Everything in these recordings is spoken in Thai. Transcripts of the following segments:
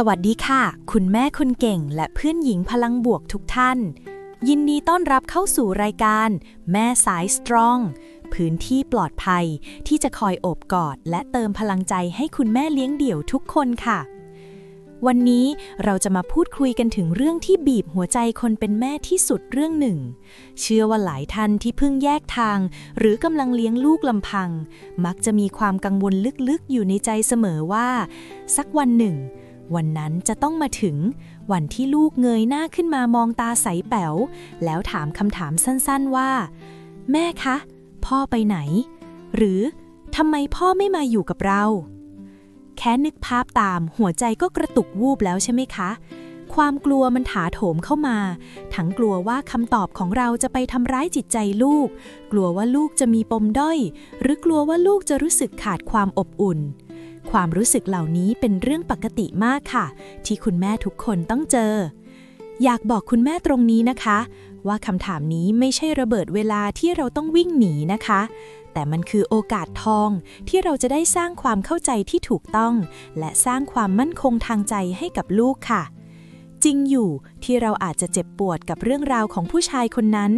สวัสดีค่ะ คุณแม่คุณเก่งและเพื่อนหญิงพลังบวกทุกท่าน ยินดีต้อนรับเข้าสู่รายการ แม่สายสตรอง พื้นที่ปลอดภัยที่จะคอยโอบกอด และเติมพลังใจให้คุณแม่เลี้ยงเดี่ยวทุกคนค่ะ วันนี้เราจะมาพูดคุยกันถึงเรื่องที่บีบหัวใจคนเป็นแม่ที่สุดเรื่องหนึ่ง เชื่อว่าหลายท่านที่เพิ่งแยกทาง หรือกำลังเลี้ยงลูกลำพัง มักจะมีความกังวลลึกๆอยู่ในใจเสมอว่า สักวันหนึ่ง วันนั้นจะต้องมาถึง วันที่ลูกเงยหน้าขึ้นมามองตาใสแป๋ว แล้วถามคำถามสั้นๆว่า แม่คะ พ่อไปไหน หรือทำไมพ่อไม่มาอยู่กับเรา แค่นึกภาพตามหัวใจก็กระตุกวูบแล้วใช่ไหมคะ ความกลัวมันถาโถมเข้ามา ทั้งกลัวว่าคำตอบของเราจะไปทำร้ายจิตใจลูก กลัวว่าลูกจะมีปมด้อย หรือกลัวว่าลูกจะรู้สึกขาดความอบอุ่น ความรู้สึกเหล่านี้เป็นเรื่องปกติมากค่ะ ที่คุณแม่ทุกคนต้องเจอ อยากบอกคุณแม่ตรงนี้นะคะ ว่าคำถามนี้ไม่ใช่ระเบิดเวลาที่เราต้องวิ่งหนีนะคะ แต่มันคือโอกาสทองที่เราจะได้สร้างความเข้าใจที่ถูกต้อง และสร้างความมั่นคงทางใจให้กับลูกค่ะ จริงอยู่ที่เราอาจจะเจ็บปวดกับเรื่องราวของผู้ชายคนนั้น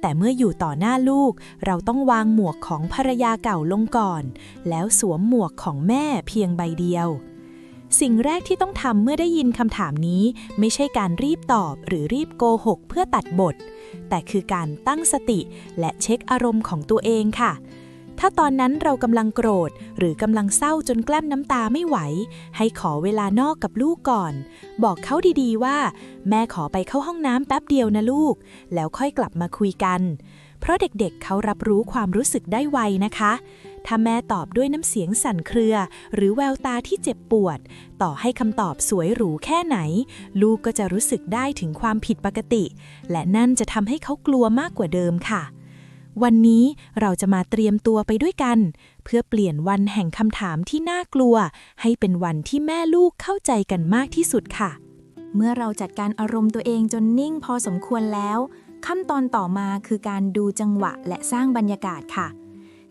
แต่เมื่ออยู่ต่อหน้าลูก เราต้องวางหมวกของภรรยาเก่าลงก่อน แล้วสวมหมวกของแม่เพียงใบเดียว สิ่งแรกที่ต้องทำเมื่อได้ยินคำถามนี้ ไม่ใช่การรีบตอบหรือรีบโกหกเพื่อตัดบท แต่คือการตั้งสติและเช็คอารมณ์ของตัวเองค่ะ ถ้าตอนนั้นเรากำลังโกรธ หรือกำลังเศร้าจนกลั้นน้ำตาไม่ไหว ให้ขอเวลานอกกับลูกก่อน บอกเขาดีๆว่า แม่ขอไปเข้าห้องน้ำแป๊บเดียวนะลูก แล้วค่อยกลับมาคุยกัน เพราะเด็กๆเขารับรู้ความรู้สึกได้ไวนะคะ ถ้าแม่ตอบด้วยน้ำเสียงสั่นเครือ หรือแววตาที่เจ็บปวด ต่อให้คำตอบสวยหรูแค่ไหน ลูกก็จะรู้สึกได้ถึงความผิดปกติ และนั่นจะทำให้เขากลัวมากกว่าเดิมค่ะ วันนี้เราจะมาเตรียมตัวไปด้วยกัน เพื่อเปลี่ยนวันแห่งคำถามที่น่ากลัว ให้เป็นวันที่แม่ลูกเข้าใจกันมากที่สุดค่ะ เมื่อเราจัดการอารมณ์ตัวเองจนนิ่งพอสมควรแล้ว ขั้นตอนต่อมาคือการดูจังหวะและสร้างบรรยากาศค่ะ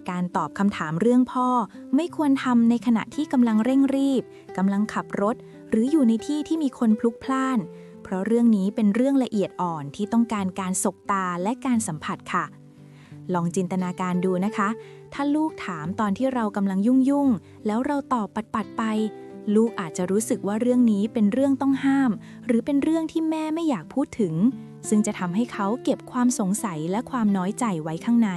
การตอบคำถามเรื่องพ่อ ไม่ควรทำในขณะที่กำลังเร่งรีบกำลังขับรถ หรืออยู่ในที่ที่มีคนพลุกพล่าน เพราะเรื่องนี้เป็นเรื่องละเอียดอ่อนที่ต้องการการสบตาและการสัมผัสค่ะ ลองจินตนาการดูนะคะ ถ้าลูกถามตอนที่เรากำลังยุ่งยุ่งๆแล้วเราตอบปัดปัดๆไป ลูกอาจจะรู้สึกว่าเรื่องนี้เป็นเรื่องต้องห้าม หรือเป็นเรื่องที่แม่ไม่อยากพูดถึง ซึ่งจะทำให้เขาเก็บความสงสัยและความน้อยใจไว้ข้างใน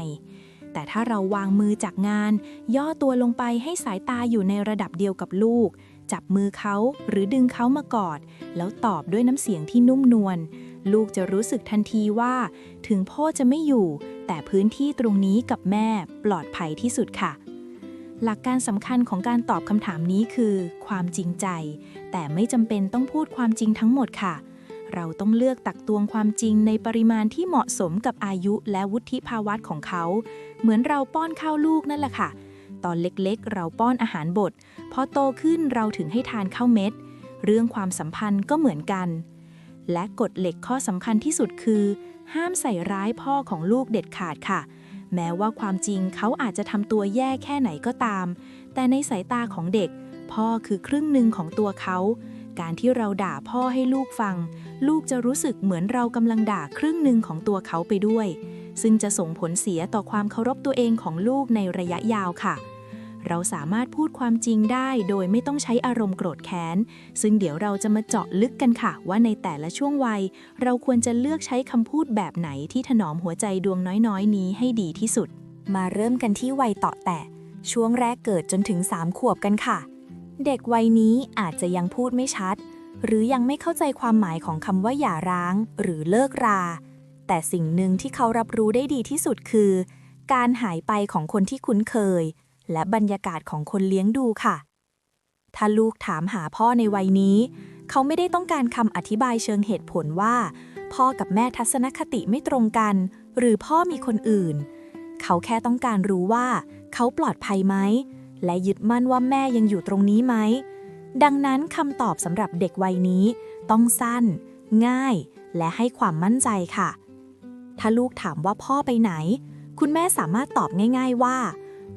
แต่ถ้าเราวางมือจากงาน ย่อตัวลงไปให้สายตาอยู่ในระดับเดียวกับลูก จับมือเขาหรือดึงเขามากอด แล้วตอบด้วยน้ำเสียงที่นุ่มนวล ลูกจะรู้สึกทันทีว่า ถึงพ่อจะไม่อยู่ แต่พื้นที่ตรงนี้กับแม่ปลอดภัยที่สุดค่ะ หลักการสำคัญของการตอบคำถามนี้คือ ความจริงใจ แต่ไม่จำเป็นต้องพูดความจริงทั้งหมดค่ะ เราต้องเลือกตักตวงความจริงในปริมาณที่เหมาะสมกับอายุและวุฒิภาวะของเขา เหมือนเราป้อนข้าวลูกนั่นแหละค่ะตอนเล็กๆ เราป้อนอาหารบดพอโตขึ้นเราถึงให้ทานข้าวเม็ด เรื่องความสัมพันธ์ก็เหมือนกัน และกฎเหล็กข้อสำคัญที่สุดคือ ห้ามใส่ร้ายพ่อของลูกเด็ดขาดค่ะ แม้ว่าความจริงเขาอาจจะทำตัวแย่แค่ไหนก็ตาม แต่ในสายตาของเด็ก พ่อคือครึ่งหนึ่งของตัวเขา การที่เราด่าพ่อให้ลูกฟัง ลูกจะรู้สึกเหมือนเรากำลังด่าครึ่งหนึ่งของตัวเขาไปด้วย ซึ่งจะส่งผลเสียต่อความเคารพตัวเองของลูกในระยะยาวค่ะ เราสามารถพูดความจริงได้โดยไม่ต้องใช้อารมณ์โกรธแค้น ซึ่งเดี๋ยวเราจะมาเจาะลึกกันค่ะ ว่าในแต่ละช่วงวัย เราควรจะเลือกใช้คำพูดแบบไหนที่ถนอมหัวใจดวงน้อยๆ นี้ให้ดีที่สุด มาเริ่มกันที่วัยต่อแตะช่วงแรกเกิดจนถึง 3 ขวบกันค่ะ เด็กวัยนี้อาจจะยังพูดไม่ชัด หรือยังไม่เข้าใจความหมายของคำว่าหย่าร้าง หรือเลิกรา แต่สิ่งหนึ่งที่เขารับรู้ได้ดีที่สุดคือ การหายไปของคนที่คุ้นเคย และบรรยากาศของคนเลี้ยงดูค่ะ ถ้าลูกถามหาพ่อในวัยนี้ เขาไม่ได้ต้องการคำอธิบายเชิงเหตุผลว่า พ่อกับแม่ทัศนคติไม่ตรงกัน หรือพ่อมีคนอื่น เขาแค่ต้องการรู้ว่า เขาปลอดภัยไหม และยึดมั่นว่าแม่ยังอยู่ตรงนี้ไหม ดังนั้นคำตอบสำหรับเด็กวัยนี้ ต้องสั้น ง่าย และให้ความมั่นใจค่ะ ถ้าลูกถามว่าพ่อไปไหน คุณแม่สามารถตอบง่าย ๆว่า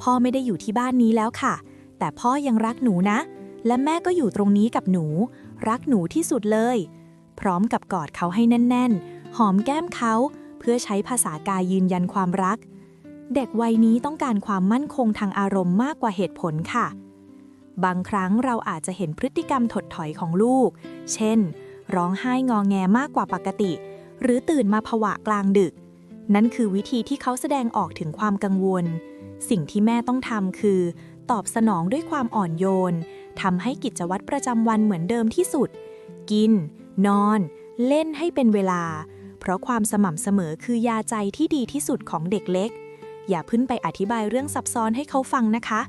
พ่อไม่ได้อยู่ที่บ้านนี้แล้วค่ะ แต่พ่อยังรักหนูนะ และแม่ก็อยู่ตรงนี้กับหนู รักหนูที่สุดเลย พร้อมกับกอดเขาให้แน่น ๆ หอมแก้มเขา เพื่อใช้ภาษากายยืนยันความรัก เด็กวัยนี้ต้องการความมั่นคงทางอารมณ์มากกว่าเหตุผลค่ะ บางครั้งเราอาจจะเห็นพฤติกรรมถดถอยของลูก เช่น ร้องไห้งอแงมากกว่าปกติ หรือตื่นมาผวะกลางดึก นั่นคือวิธีที่เขาแสดงออกถึงความกังวล สิ่งที่แม่ต้องทำคือ ตอบสนองด้วยความอ่อนโยนทำให้กิจวัตรประจำวันเหมือนเดิมที่สุด กิน นอน เล่นให้เป็นเวลา เพราะความสม่ำเสมอคือยาใจที่ดีที่สุดของเด็กเล็ก อย่าพึ่งไปอธิบายเรื่องซับซ้อนให้เขาฟังนะคะ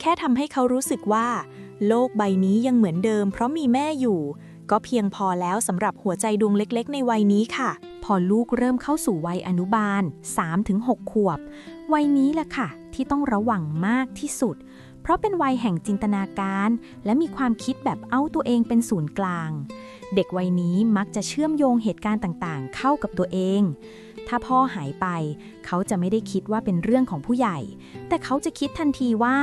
แค่ทำให้เขารู้สึกว่า โลกใบนี้ยังเหมือนเดิม เพราะมีแม่อยู่ ก็เพียงพอแล้วสำหรับหัวใจดวงเล็ก ๆ ในวัยนี้ค่ะพอลูกเริ่มเข้าสู่วัยอนุบาล 3-6 ขวบ วัยนี้แหละค่ะ ที่ต้องระวังมากที่สุด เพราะเป็นวัยแห่งจินตนาการ และมีความคิดแบบเอาตัวเองเป็นศูนย์กลาง เด็กวัยนี้มักจะเชื่อมโยงเหตุการณ์ต่างๆ เข้ากับตัวเอง ถ้าพ่อหายไป เขาจะไม่ได้คิดว่าเป็นเรื่องของผู้ใหญ่ แต่เขาจะคิดทันทีว่า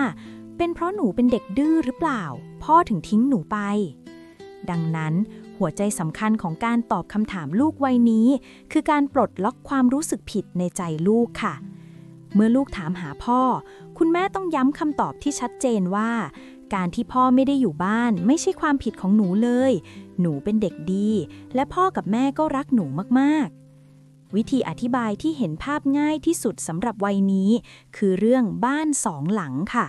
เป็นเพราะหนูเป็นเด็กดื้อหรือเปล่า พ่อถึงทิ้งหนูไป ดังนั้นหัวใจสำคัญของการตอบคำถามลูกวัยนี้ คือการปลดล็อกความรู้สึกผิดในใจลูกค่ะ เมื่อลูกถามหาพ่อ คุณแม่ต้องย้ำคำตอบที่ชัดเจนว่า การที่พ่อไม่ได้อยู่บ้าน ไม่ใช่ความผิดของหนูเลย หนูเป็นเด็กดี และพ่อกับแม่ก็รักหนูมากๆ วิธีอธิบายที่เห็นภาพง่ายที่สุดสำหรับวัยนี้ คือเรื่องบ้านสองหลังค่ะ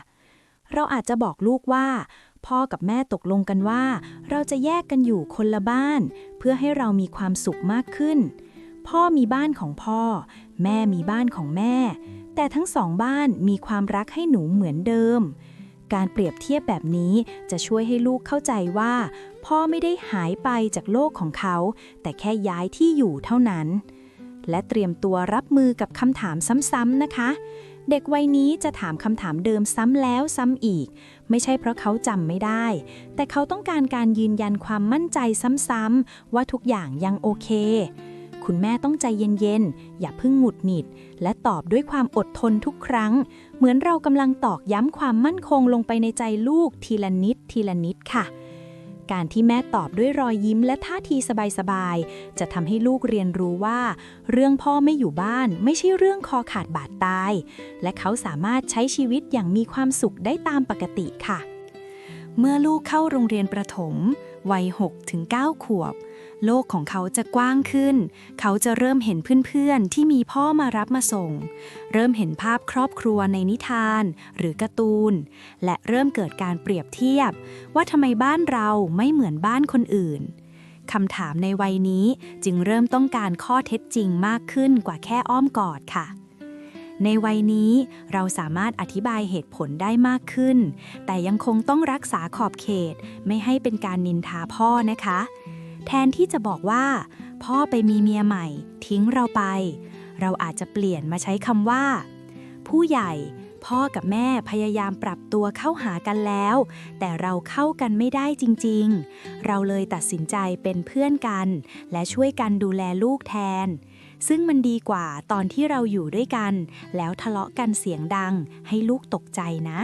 เราอาจจะบอกลูกว่าพ่อกับแม่ตกลงกันว่า เราจะแยกกันอยู่คนละบ้าน เพื่อให้เรามีความสุขมากขึ้น พ่อมีบ้านของพ่อ แม่มีบ้านของแม่ แต่ทั้งสองบ้านมีความรักให้หนูเหมือนเดิม การเปรียบเทียบแบบนี้จะช่วยให้ลูกเข้าใจว่า พ่อไม่ได้หายไปจากโลกของเขา แต่แค่ย้ายที่อยู่เท่านั้น และเตรียมตัวรับมือกับคำถามซ้ำๆนะคะ เด็กวัยนี้จะถามคำถามเดิมซ้ำแล้วซ้ำอีก ไม่ใช่เพราะเขาจำไม่ได้ แต่เขาต้องการการยืนยันความมั่นใจซ้ำๆว่าทุกอย่างยังโอเค คุณแม่ต้องใจเย็นๆ อย่าเพิ่งหงุดหงิด และตอบด้วยความอดทนทุกครั้ง เหมือนเรากำลังตอกย้ำความมั่นคงลงไปในใจลูกทีละนิดทีละนิดค่ะ การที่แม่ตอบด้วยรอยยิ้มและท่าทีสบายๆ จะทำให้ลูกเรียนรู้ว่า เรื่องพ่อไม่อยู่บ้านไม่ใช่เรื่องคอขาดบาดตาย และเขาสามารถใช้ชีวิตอย่างมีความสุขได้ตามปกติค่ะ เมื่อลูกเข้าโรงเรียนประถม วัย6-9ขวบ โลกของเขาจะกว้างขึ้น เขาจะเริ่มเห็นเพื่อนๆ ที่มีพ่อมารับมาส่ง เริ่มเห็นภาพครอบครัวในนิทาน หรือการ์ตูน และเริ่มเกิดการเปรียบเทียบ ว่าทำไมบ้านเราไม่เหมือนบ้านคนอื่นคำถามในวัยนี้จึงเริ่มต้องการข้อเท็จจริงมากขึ้นกว่าแค่อ้อมกอดค่ะ ในวัยนี้เราสามารถอธิบายเหตุผลได้มากขึ้น แต่ยังคงต้องรักษาขอบเขตไม่ให้เป็นการนินทาพ่อนะคะ แทนที่จะบอกว่า พ่อไปมีเมียใหม่ ทิ้งเราไป เราอาจจะเปลี่ยนมาใช้คำว่า ผู้ใหญ่พ่อกับแม่พยายามปรับตัวเข้าหากันแล้ว แต่เราเข้ากันไม่ได้จริง ๆ เราเลยตัดสินใจเป็นเพื่อนกัน และช่วยกันดูแลลูกแทน ซึ่งมันดีกว่าตอนที่เราอยู่ด้วยกัน แล้วทะเลาะกันเสียงดัง ให้ลูกตกใจนะ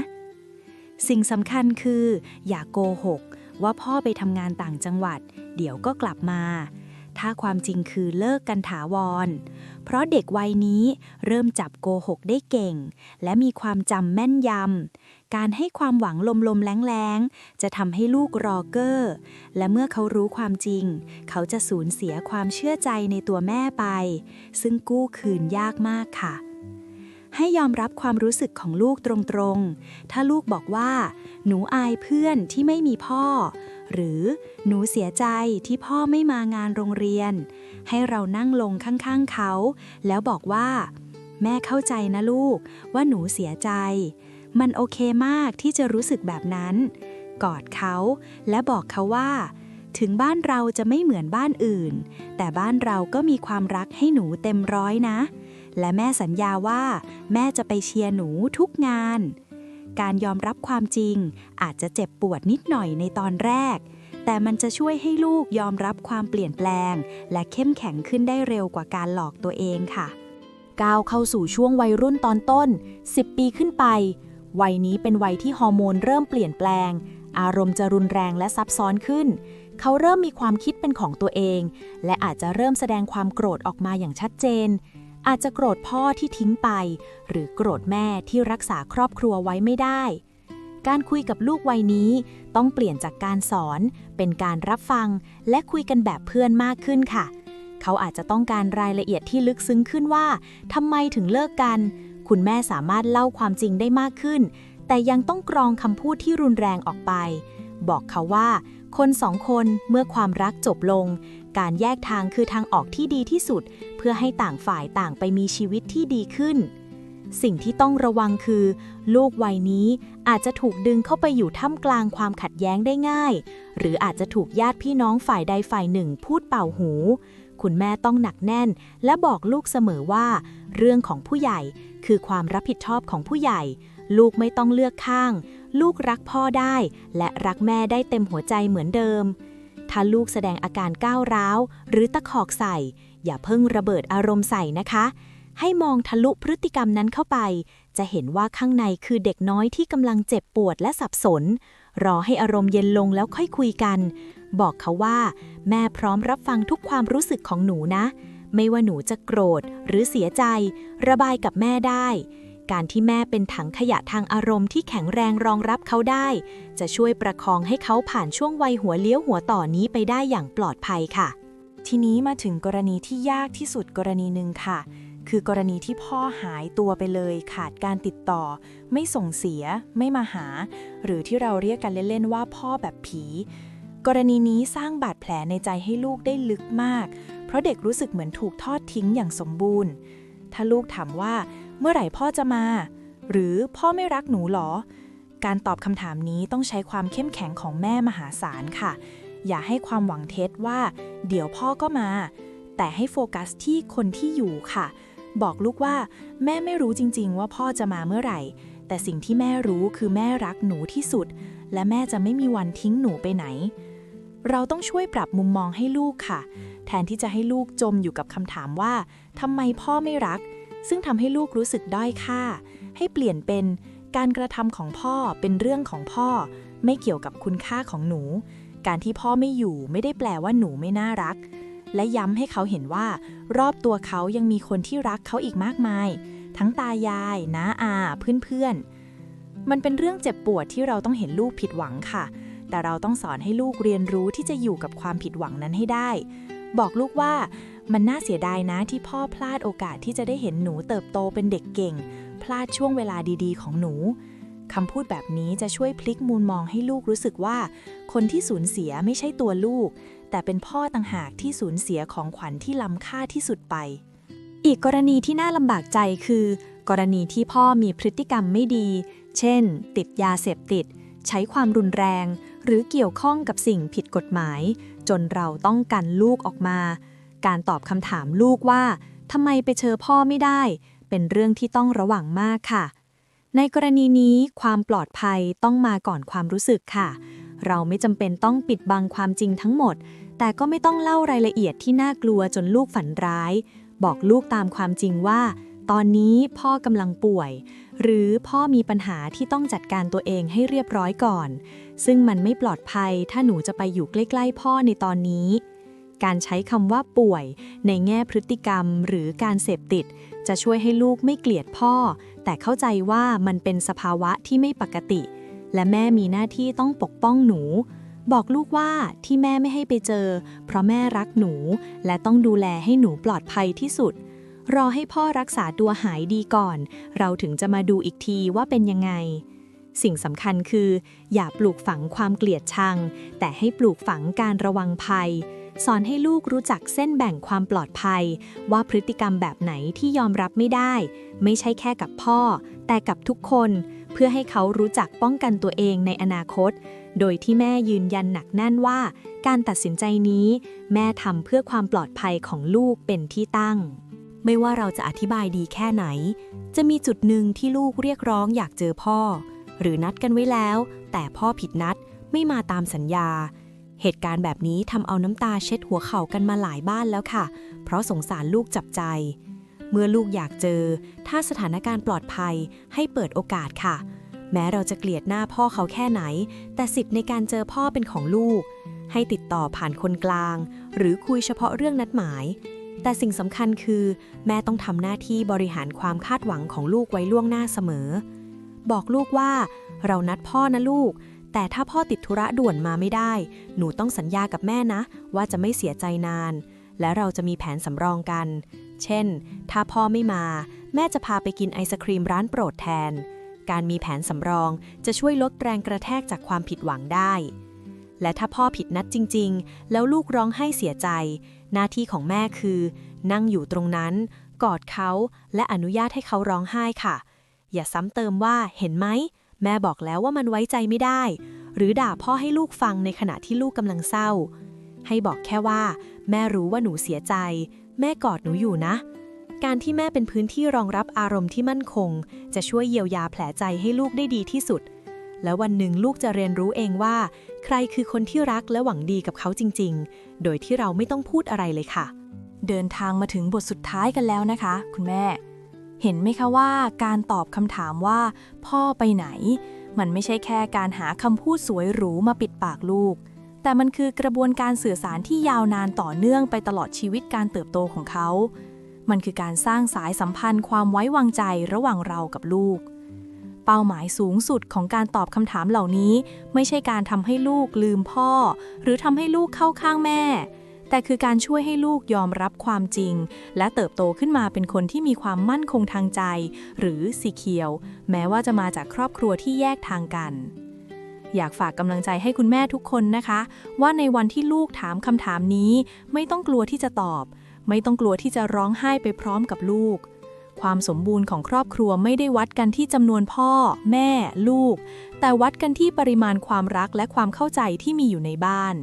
สิ่งสำคัญคือ อย่าโกหก ว่าพ่อไปทำงานต่างจังหวัด เดี๋ยวก็กลับมา ถ้าความจริงคือเลิกกันถาวร เพราะเด็กวัยนี้เริ่มจับโกหกได้เก่ง และมีความจำแม่นยำ การให้ความหวังลมๆแรงๆ จะทำให้ลูกรอเกอร์ และเมื่อเขารู้ความจริง เขาจะสูญเสียความเชื่อใจในตัวแม่ไป ซึ่งกู้คืนยากมากค่ะ ให้ยอมรับความรู้สึกของลูกตรงๆ ถ้าลูกบอกว่า หนูอายเพื่อนที่ไม่มีพ่อ หรือหนูเสียใจที่พ่อไม่มางานโรงเรียน ให้เรานั่งลงข้างๆเขา แล้วบอกว่า แม่เข้าใจนะลูกว่าหนูเสียใจ มันโอเคมากที่จะรู้สึกแบบนั้น กอดเขาและบอกเขาว่า ถึงบ้านเราจะไม่เหมือนบ้านอื่น แต่บ้านเราก็มีความรักให้หนูเต็มร้อยนะ และแม่สัญญาว่า แม่จะไปเชียร์หนูทุกงาน การยอมรับความจริง อาจจะเจ็บปวดนิดหน่อยในตอนแรก แต่มันจะช่วยให้ลูกยอมรับความเปลี่ยนแปลง และเข้มแข็งขึ้นได้เร็วกว่าการหลอกตัวเองค่ะก้าวเข้าสู่ช่วงวัยรุ่นตอนต้น 10 ปีขึ้นไป วัยนี้เป็นวัยที่ฮอร์โมนเริ่มเปลี่ยนแปลง อารมณ์จะรุนแรงและซับซ้อนขึ้น เขาเริ่มมีความคิดเป็นของตัวเอง และอาจจะเริ่มแสดงความโกรธออกมาอย่างชัดเจน อาจจะโกรธพ่อที่ทิ้งไป หรือโกรธแม่ที่รักษาครอบครัวไว้ไม่ได้ การคุยกับลูกวัยนี้ต้องเปลี่ยนจากการสอน เป็นการรับฟัง และคุยกันแบบเพื่อนมากขึ้นค่ะเขาอาจจะต้องการรายละเอียดที่ลึกซึ้งขึ้นว่าทำไมถึงเลิกกัน คุณแม่สามารถเล่าความจริงได้มากขึ้น แต่ยังต้องกรองคำพูดที่รุนแรงออกไป บอกเขาว่า คนสองคนเมื่อความรักจบลง การแยกทางคือทางออกที่ดีที่สุด เพื่อให้ต่างฝ่ายต่างไปมีชีวิตที่ดีขึ้น สิ่งที่ต้องระวังคือ ลูกวัยนี้อาจจะถูกดึงเข้าไปอยู่ท่ามกลางความขัดแย้งได้ง่าย หรืออาจจะถูกญาติพี่น้องฝ่ายใดฝ่ายหนึ่งพูดเป่าหู คุณแม่ต้องหนักแน่น และบอกลูกเสมอว่า เรื่องของผู้ใหญ่คือความรับผิดชอบของผู้ใหญ่ ลูกไม่ต้องเลือกข้าง ลูกรักพ่อได้ และรักแม่ได้เต็มหัวใจเหมือนเดิม ถ้าลูกแสดงอาการก้าวร้าว หรือตะคอกใส่ อย่าเพิ่งระเบิดอารมณ์ใส่นะคะ ให้มองทะลุพฤติกรรมนั้นเข้าไป จะเห็นว่าข้างในคือเด็กน้อยที่กำลังเจ็บปวดและสับสน รอให้อารมณ์เย็นลงแล้วค่อยคุยกัน บอกเขาว่า แม่พร้อมรับฟังทุกความรู้สึกของหนูนะ ไม่ว่าหนูจะโกรธหรือเสียใจ ระบายกับแม่ได้ การที่แม่เป็นถังขยะทางอารมณ์ที่แข็งแรงรองรับเขาได้ จะช่วยประคองให้เขาผ่านช่วงวัยหัวเลี้ยวหัวต่อนี้ไปได้อย่างปลอดภัยค่ะ ทีนี้มาถึงกรณีที่ยากที่สุดกรณีหนึ่งค่ะ คือกรณีที่พ่อหายตัวไปเลย ขาดการติดต่อ ไม่ส่งเสีย ไม่มาหา หรือที่เราเรียกกันเล่นๆว่าพ่อแบบผี กรณีนี้สร้างบาดแผลในใจให้ลูกได้ลึกมาก เพราะเด็กรู้สึกเหมือนถูกทอดทิ้งอย่างสมบูรณ์ ถ้าลูกถามว่า เมื่อไหร่พ่อจะมา หรือพ่อไม่รักหนูหรอ การตอบคำถามนี้ต้องใช้ความเข้มแข็งของแม่มหาศาลค่ะ อย่าให้ความหวังเท็จว่า เดี๋ยวพ่อก็มาแต่ให้โฟกัสที่คนที่อยู่ค่ะ บอกลูกว่า แม่ไม่รู้จริง ๆ ว่าพ่อจะมาเมื่อไหร่ แต่สิ่งที่แม่รู้คือแม่รักหนูที่สุด และแม่จะไม่มีวันทิ้งหนูไปไหน เราต้องช่วยปรับมุมมองให้ลูกค่ะ แทนที่จะให้ลูกจมอยู่กับคำถามว่าทำไมพ่อไม่รัก ซึ่งทำให้ลูกรู้สึกด้อยค่า ให้เปลี่ยนเป็นการกระทำของพ่อเป็นเรื่องของพ่อ ไม่เกี่ยวกับคุณค่าของหนู การที่พ่อไม่อยู่ไม่ได้แปลว่าหนูไม่น่ารัก และย้ำให้เขาเห็นว่า รอบตัวเขายังมีคนที่รักเขาอีกมากมาย ทั้งตายาย น้าอาเพื่อนๆ มันเป็นเรื่องเจ็บปวดที่เราต้องเห็นลูกผิดหวังค่ะ แต่เราต้องสอนให้ลูกเรียนรู้ที่จะอยู่กับความผิดหวังนั้นให้ได้ บอกลูกว่ามันน่าเสียดายนะที่พ่อพลาดโอกาสที่จะได้เห็นหนูเติบโตเป็นเด็กเก่ง พลาดช่วงเวลาดีๆ ของหนูคำพูดแบบนี้จะช่วยพลิกมูลมองให้ลูกรู้สึกว่า คนที่สูญเสียไม่ใช่ตัวลูก แต่เป็นพ่อต่างหากที่สูญเสียของขวัญที่ล้ำค่าที่สุดไป อีกกรณีที่น่าลำบากใจคือ กรณีที่พ่อมีพฤติกรรมไม่ดี เช่น ติดยาเสพติด ใช้ความรุนแรง หรือเกี่ยวข้องกับสิ่งผิดกฎหมาย จนเราต้องกันลูกออกมา การตอบคำถามลูกว่าทำไมไปเจอพ่อไม่ได้ เป็นเรื่องที่ต้องระวังมากค่ะ ในกรณีนี้ความปลอดภัยต้องมาก่อนความรู้สึกค่ะ เราไม่จำเป็นต้องปิดบังความจริงทั้งหมด แต่ก็ไม่ต้องเล่ารายละเอียดที่น่ากลัวจนลูกฝันร้าย บอกลูกตามความจริงว่า ตอนนี้พ่อกำลังป่วย หรือพ่อมีปัญหาที่ต้องจัดการตัวเองให้เรียบร้อยก่อน ซึ่งมันไม่ปลอดภัยถ้าหนูจะไปอยู่ใกล้ ๆ พ่อในตอนนี้ การใช้คำว่าป่วย ในแง่พฤติกรรมหรือการเสพติด จะช่วยให้ลูกไม่เกลียดพ่อ แต่เข้าใจว่ามันเป็นสภาวะที่ไม่ปกติ และแม่มีหน้าที่ต้องปกป้องหนู บอกลูกว่าที่แม่ไม่ให้ไปเจอ เพราะแม่รักหนู และต้องดูแลให้หนูปลอดภัยที่สุด รอให้พ่อรักษาตัวหายดีก่อน เราถึงจะมาดูอีกทีว่าเป็นยังไง สิ่งสำคัญคือ อย่าปลูกฝังความเกลียดชัง แต่ให้ปลูกฝังการระวังภัยสอนให้ลูกรู้จักเส้นแบ่งความปลอดภัย ว่าพฤติกรรมแบบไหนที่ยอมรับไม่ได้ ไม่ใช่แค่กับพ่อ แต่กับทุกคน เพื่อให้เขารู้จักป้องกันตัวเองในอนาคต โดยที่แม่ยืนยันหนักแน่นว่า การตัดสินใจนี้ แม่ทำเพื่อความปลอดภัยของลูกเป็นที่ตั้ง ไม่ว่าเราจะอธิบายดีแค่ไหน จะมีจุดหนึ่งที่ลูกเรียกร้องอยากเจอพ่อ หรือนัดกันไว้แล้ว แต่พ่อผิดนัดไม่มาตามสัญญา เหตุการณ์แบบนี้ทำเอาน้ำตาเช็ดหัวเข่ากันมาหลายบ้านแล้วค่ะ เพราะสงสารลูกจับใจ เมื่อลูกอยากเจอ ถ้าสถานการณ์ปลอดภัยให้เปิดโอกาสค่ะ แม้เราจะเกลียดหน้าพ่อเขาแค่ไหน แต่สิทธิ์ในการเจอพ่อเป็นของลูก ให้ติดต่อผ่านคนกลาง หรือคุยเฉพาะเรื่องนัดหมาย แต่สิ่งสำคัญคือ แม่ต้องทำหน้าที่บริหารความคาดหวังของลูกไว้ล่วงหน้าเสมอ บอกลูกว่าเรานัดพ่อนะลูกแต่ถ้าพ่อติดธุระด่วนมาไม่ได้ หนูต้องสัญญากับแม่นะ ว่าจะไม่เสียใจนาน และเราจะมีแผนสำรองกัน เช่น ถ้าพ่อไม่มา แม่จะพาไปกินไอศครีมร้านโปรดแทน การมีแผนสำรองจะช่วยลดแรงกระแทกจากความผิดหวังได้ และถ้าพ่อผิดนัดจริง ๆ แล้วลูกร้องไห้เสียใจ หน้าที่ของแม่คือ นั่งอยู่ตรงนั้น กอดเขาและอนุญาตให้เขาร้องไห้ค่ะ อย่าซ้ำเติมว่าเห็นไหม แม่บอกแล้วว่ามันไว้ใจไม่ได้ หรือด่าพ่อให้ลูกฟังในขณะที่ลูกกำลังเศร้า ให้บอกแค่ว่า แม่รู้ว่าหนูเสียใจ แม่กอดหนูอยู่นะ การที่แม่เป็นพื้นที่รองรับอารมณ์ที่มั่นคง จะช่วยเยียวยาแผลใจให้ลูกได้ดีที่สุด แล้ววันหนึ่งลูกจะเรียนรู้เองว่า ใครคือคนที่รักและหวังดีกับเขาจริง ๆ โดยที่เราไม่ต้องพูดอะไรเลยค่ะ เดินทางมาถึงบทสุดท้ายกันแล้วนะคะ คุณแม่ เห็นไหมคะว่าการตอบคำถามว่า พ่อไปไหน มันไม่ใช่แค่การหาคำพูดสวยหรูมาปิดปากลูก แต่มันคือกระบวนการสื่อสารที่ยาวนานต่อเนื่องไปตลอดชีวิตการเติบโตของเขา มันคือการสร้างสายสัมพันธ์ความไว้วางใจระหว่างเรากับลูก เป้าหมายสูงสุดของการตอบคำถามเหล่านี้ ไม่ใช่การทำให้ลูกลืมพ่อ หรือทำให้ลูกเข้าข้างแม่ แต่คือการช่วยให้ลูกยอมรับความจริง และเติบโตขึ้นมาเป็นคนที่มีความมั่นคงทางใจ หรือสีเขียว แม้ว่าจะมาจากครอบครัวที่แยกทางกัน อยากฝากกำลังใจให้คุณแม่ทุกคนนะคะ ว่าในวันที่ลูกถามคำถามนี้ ไม่ต้องกลัวที่จะตอบ ไม่ต้องกลัวที่จะร้องไห้ไปพร้อมกับลูก ความสมบูรณ์ของครอบครัวไม่ได้วัดกันที่จำนวนพ่อ แม่ ลูก แต่วัดกันที่ปริมาณความรักและความเข้าใจที่มีอยู่ในบ้าน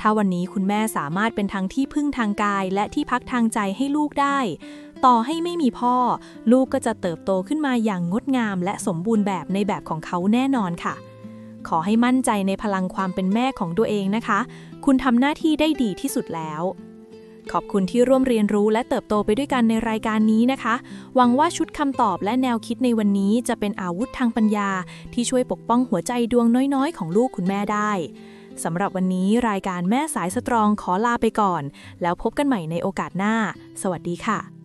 ถ้าวันนี้คุณแม่สามารถเป็นทั้งที่พึ่งทางกาย และที่พักทางใจให้ลูกได้ ต่อให้ไม่มีพ่อ ลูกก็จะเติบโตขึ้นมาอย่างงดงาม และสมบูรณ์แบบในแบบของเขาแน่นอนค่ะ ขอให้มั่นใจในพลังความเป็นแม่ของตัวเองนะคะ คุณทำหน้าที่ได้ดีที่สุดแล้ว ขอบคุณที่ร่วมเรียนรู้และเติบโตไปด้วยกันในรายการนี้นะคะ หวังว่าชุดคำตอบและแนวคิดในวันนี้จะเป็นอาวุธทางปัญญา ที่ช่วยปกป้องหัวใจดวงน้อยๆ ของลูกคุณแม่ได้สำหรับวันนี้รายการแม่สายสตรองขอลาไปก่อน แล้วพบกันใหม่ในโอกาสหน้า สวัสดีค่ะ